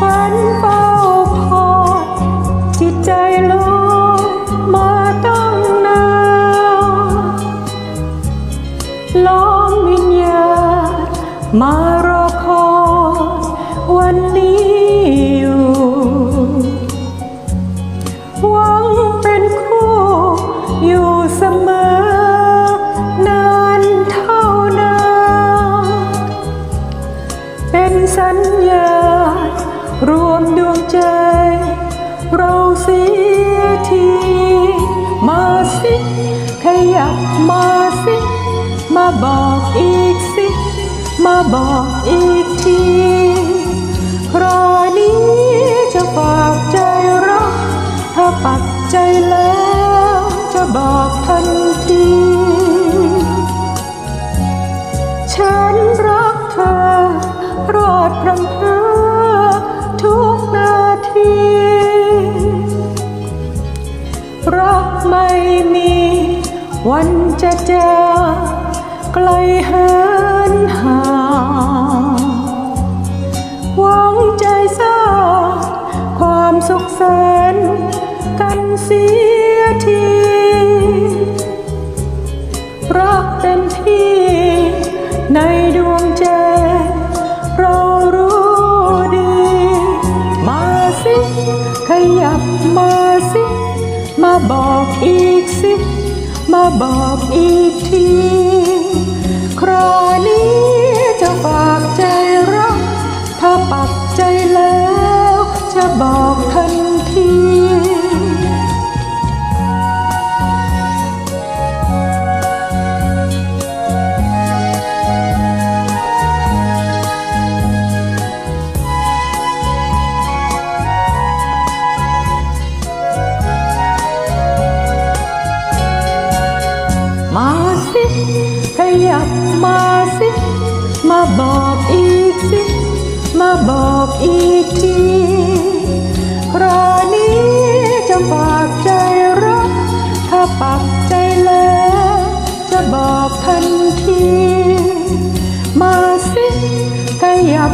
ฝันเฝ้าพอดจิตใจลอยมาตั้งนานล้อมวิญญาณมารอคอยวันนี้ รวมดวงใจ เราเสียที มาสิขยับมาสิ มาบอกอีกสิ มาบอกอีกทีคราวนี้จะฝากใจรัก ถ้าปักใจแล้วจะบอกทันที ฉันรักเธอรอดพรำเพ ไม่มี วันจะเจางไกลเหินห่างหวังใจสร้างความสุขแสนกันเสียทีรักเต็มที่ในดวงใจเรารู้ดี มาสิ ขยับมาสิ มาบอกอีกสิ มาบอกอีกที คราวนี้จะฝาก ขยับมาสิ มาบอกอีกสิ มาบอกอีกทีคราวนี้จะฝากใจรัก ถ้าปักใจแล้ว จะบอกทันที มาสิขยับ